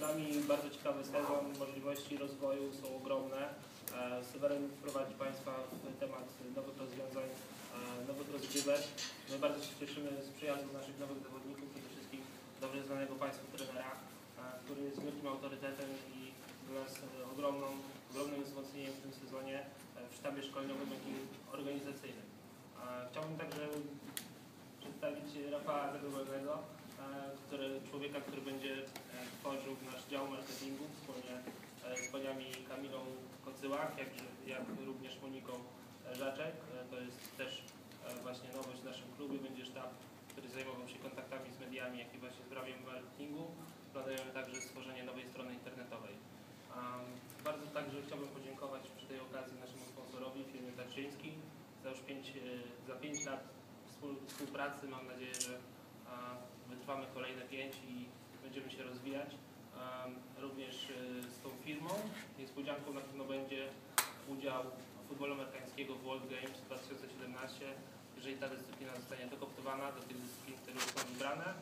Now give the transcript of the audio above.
nami bardzo ciekawy sezon, możliwości rozwoju są ogromne. E, Seweryn wprowadzi Państwa w temat nowych rozwiązań, e, nowych rozgrywek. My bardzo się cieszymy z przyjazdu naszych nowych zawodników, przede wszystkim dobrze znanego Państwu trenera, e, który jest wielkim autorytetem i dla nas ogromną, ogromnym wzmocnieniem w tym sezonie w sztabie szkoleniowym, jak i organizacyjnym. Chciałbym także przedstawić Rafała Zagołowego, e, który, człowieka, który będzie nasz dział marketingu wspólnie e, z paniami Kamilą Kocyłak, jak, jak również Moniką Żaczek. E, To jest też e, właśnie nowość w naszym klubie. Będzie sztab, który zajmował się kontaktami z mediami, jak i właśnie sprawiem marketingu. Planujemy także stworzenie nowej strony internetowej. Bardzo także chciałbym podziękować przy tej okazji naszemu sponsorowi, firmie Tarczyński, za już 5, za 5 lat współ- współpracy. Mam nadzieję, że wytrwamy kolejne 5 i będzie udział futbolu amerykańskiego w World Games 2017. Jeżeli ta dyscyplina zostanie dokoptowana do tych dyscyplin, które są wybrane,